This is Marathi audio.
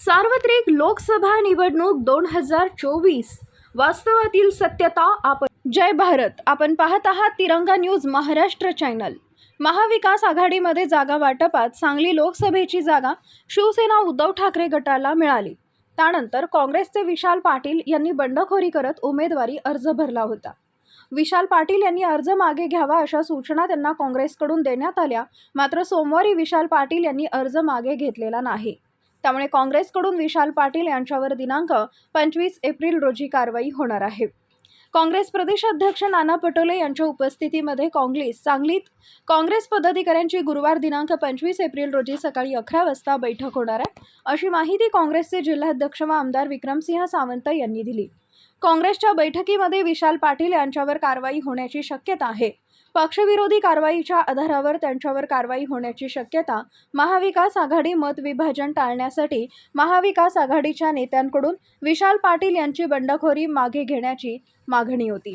सार्वत्रिक लोकसभा निवडणूक दोन हजार चोवीस. वास्तवातील सत्यता आपण जय भारत. आपण पाहत आहात तिरंगा न्यूज महाराष्ट्र चॅनल. महाविकास आघाडीमध्ये जागा वाटपात सांगली लोकसभेची जागा शिवसेना उद्धव ठाकरे गटाला मिळाली. त्यानंतर काँग्रेसचे विशाल पाटील यांनी बंडखोरी करत उमेदवारी अर्ज भरला होता. विशाल पाटील यांनी अर्ज मागे घ्यावा अशा सूचना त्यांना काँग्रेसकडून देण्यात आल्या. मात्र सोमवारी विशाल पाटील यांनी अर्ज मागे घेतलेला नाही. त्यामुळे काँग्रेसकडून विशाल पाटील यांच्यावर दिनांक पंचवीस एप्रिल रोजी कारवाई होणार आहे. काँग्रेस प्रदेशाध्यक्ष नाना पटोले यांच्या उपस्थितीमध्ये काँग्रेस सांगलीत काँग्रेस पदाधिकाऱ्यांची गुरुवार दिनांक पंचवीस एप्रिल रोजी सकाळी अकरा वाजता बैठक होणार आहे. अशी माहिती काँग्रेसचे जिल्हाध्यक्ष व आमदार विक्रमसिंह सावंत यांनी दिली. काँग्रेसच्या बैठकीमध्ये विशाल पाटील यांच्यावर कारवाई होण्याची शक्यता आहे. पक्षविरोधी कारवाईच्या आधारावर त्यांच्यावर कारवाई होण्याची शक्यता महाविकास आघाडी मत विभाजन टाळण्यासाठी महाविकास आघाडीच्या नेत्यांकडून विशाल पाटील यांची बंडखोरी मागे घेण्याची मागणी होती.